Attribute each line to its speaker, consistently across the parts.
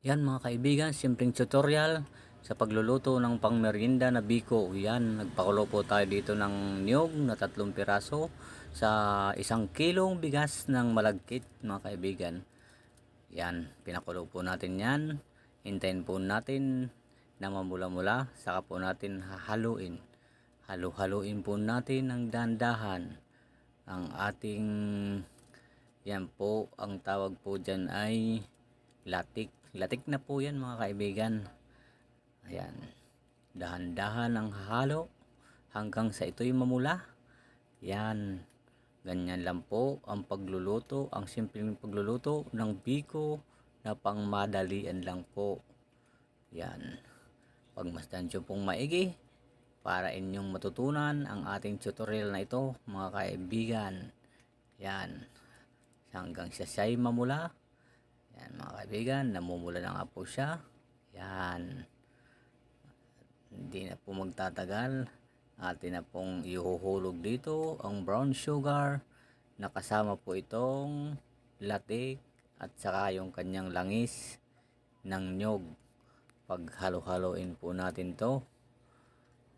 Speaker 1: Yan mga kaibigan, simpleng tutorial sa pagluluto ng pangmerienda na biko. Yan, nagpakulo po tayo dito ng niyog na tatlong piraso sa isang kilong bigas ng malagkit mga kaibigan. Yan, pinakulo po natin yan. Hintayin po natin na mamula-mula, saka po natin hahaluin. Halu-haluin po natin ng dandahan ang ating yan po, ang tawag po dyan ay latik. Latik na po yan mga kaibigan. Ayan. Dahan-dahan ang halo hanggang sa ito'y mamula. Yan. Ganyan lang po ang pagluluto, ang simpleng pagluluto ng biko na pangmadalian lang po. Yan. Pagmasdan nyo pong maigi para inyong matutunan ang ating tutorial na ito mga kaibigan. Yan. Hanggang siya siya'y mamula. Yan mga kaibigan, namumula na nga po siya. Yan. Hindi na po magtatagal. Atin na pong ihuhulog dito ang brown sugar. Nakasama po itong latik at saka yung kanyang langis ng nyog. Pag halo-haloin po natin to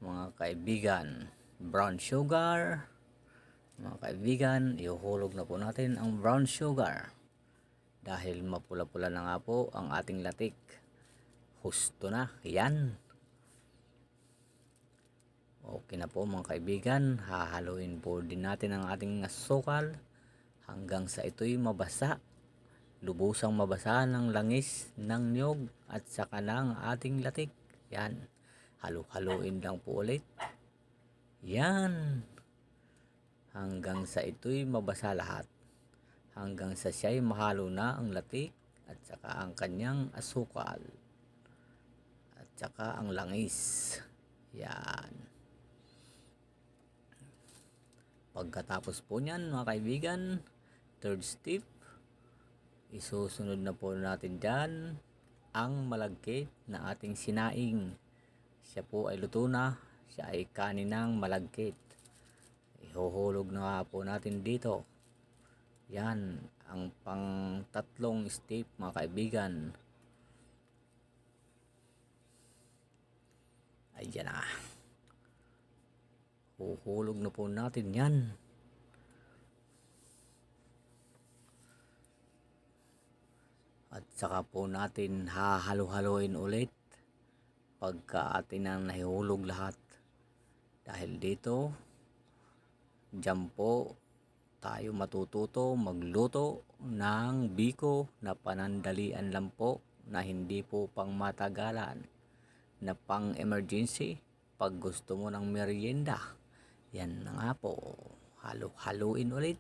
Speaker 1: mga kaibigan. Brown sugar. Mga kaibigan, ihuhulog na po natin ang brown sugar dahil mapula-pula na nga po ang ating latik. Husto na yan. Okay na po mga kaibigan. Hahaluin po din natin ang ating asukal hanggang sa ito'y mabasa. Lubusang mabasa ng langis ng niyog at saka ng ating latik. Yan. Halu-haluin lang po ulit. Yan. Hanggang sa ito'y mabasa lahat hanggang sa siya'y mahalo na ang latik at saka ang kanyang asukal at saka ang langis. Yan. Pagkatapos po niyan mga kaibigan, third step, isusunod na po natin dyan ang malagkit na ating sinaing. Siya po ay luto na, siya ay kaninang malagkit. Ihuhulog na po natin dito. Yan, ang pang tatlong step mga kaibigan. Ayan na. Huhulog na po natin yan. At saka po natin hahalo-haloin ulit pagka atin ang nahihulog lahat. Dahil dito, dyan po tayo matututo magluto ng biko na panandalian lang po na hindi po pang matagalan na pang emergency pag gusto mo ng merienda. Yan na nga po. Halo-haluin ulit.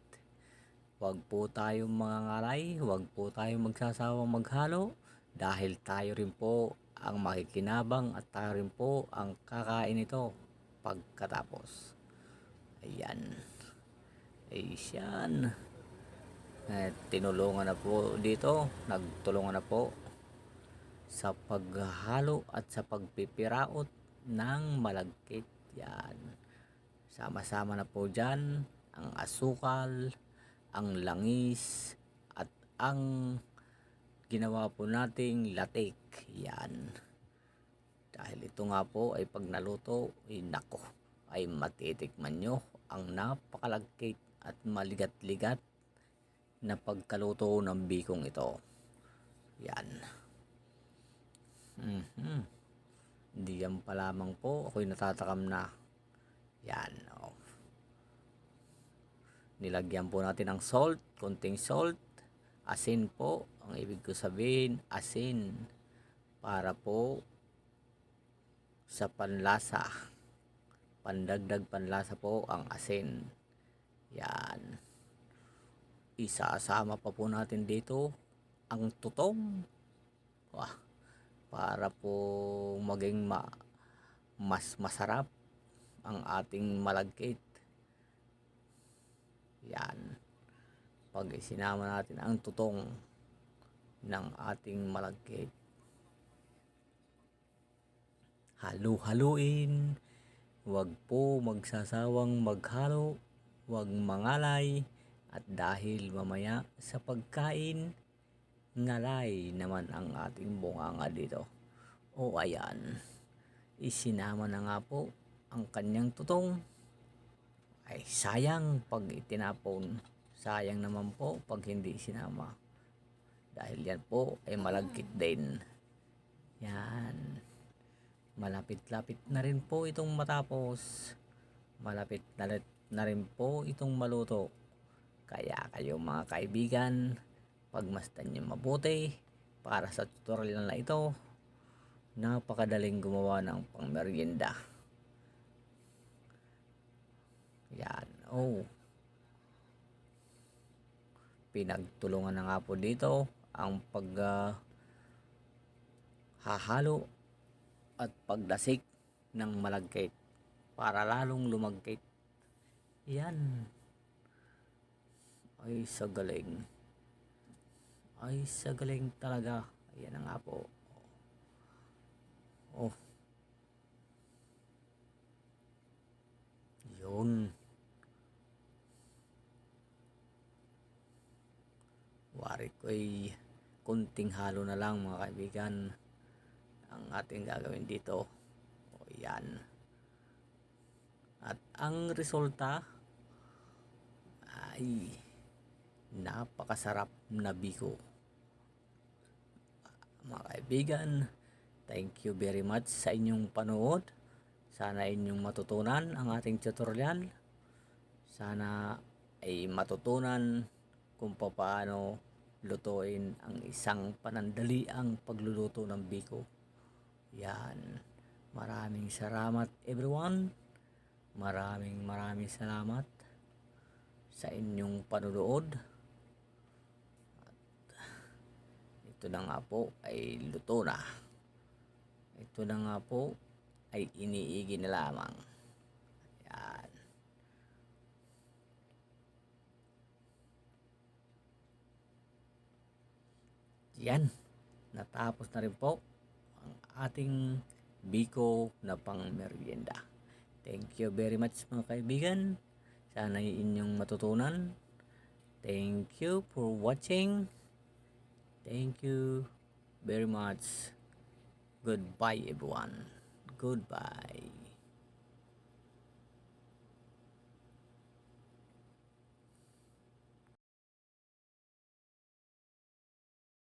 Speaker 1: Wag po tayo mga ngaray wag po tayo magsasawang maghalo dahil tayo rin po ang makikinabang at tayo rin po ang kakain ito pagkatapos. Ayan Asian. Eh, tinulungan na po dito, nagtulungan na po sa paghalo at sa pagpipiraot ng malagkit yan. Sama-sama na po dyan ang asukal, ang langis, at ang ginawa po nating latik. Yan. Dahil ito nga po ay pag naluto, ay nako, ay matitikman nyo ang napakalagkit at maligat-ligat na pagkaluto ng bikong ito. Yan. Mm-hmm. Hindi yan pa lamang po. Ako'y natatakam na. Yan. Oh. Nilagyan po natin ng salt. Konting salt. Asin po. Ang ibig ko sabihin, asin. Para po sa panlasa. Pandagdag panlasa po ang asin. Yan. Isasama pa po natin dito ang tutong. Wah, para po maging ma mas masarap ang ating malagkit. Yan. Pag isinama natin ang tutong ng ating malagkit. Halu-haluin. Huwag po magsasawang maghalo Huwag mangalay at dahil mamaya sa pagkain, ngalay naman ang ating bunganga dito. O ayan, isinama na nga po ang kanyang tutong. Ay sayang pag itinapon. Sayang naman po pag hindi sinama. Dahil yan po ay malagkit din. Yan. Malapit-lapit na rin po itong matapos. Malapit na, rin- na rin po itong maluto. Kaya kayo mga kaibigan, pagmasdan nyo mabuti para sa tutorial na ito. Napakadaling gumawa ng pangmerienda. Yan. Oh. Pinagtulungan na nga po dito ang pag ah, hahalo at pagdasik ng malagkit para lalong lumagkit. Yan. Ay sa galing. Ay sa galing talaga. Ayan na nga po. Oh. Yun. Wari ko ay kunting halo na lang mga kaibigan ang ating gagawin dito. O yan. At ang resulta ay napakasarap na biko. Mga kaibigan, thank you very much sa inyong panood. Sana inyong matutunan ang ating tutorial. Sana ay matutunan kung paano lutuin ang isang panandaliang pagluluto ng biko. Yan. Maraming salamat everyone. Maraming maraming salamat sa inyong panunood. Ito na nga po ay luto na. Ito na nga po ay iniigi na lamang. Yan. Yan. Natapos na rin po ang ating biko na pang merienda. Thank you very much mga kaibigan. Sana inyong matutunan. Thank you for watching. Thank you very much. Goodbye everyone. Goodbye.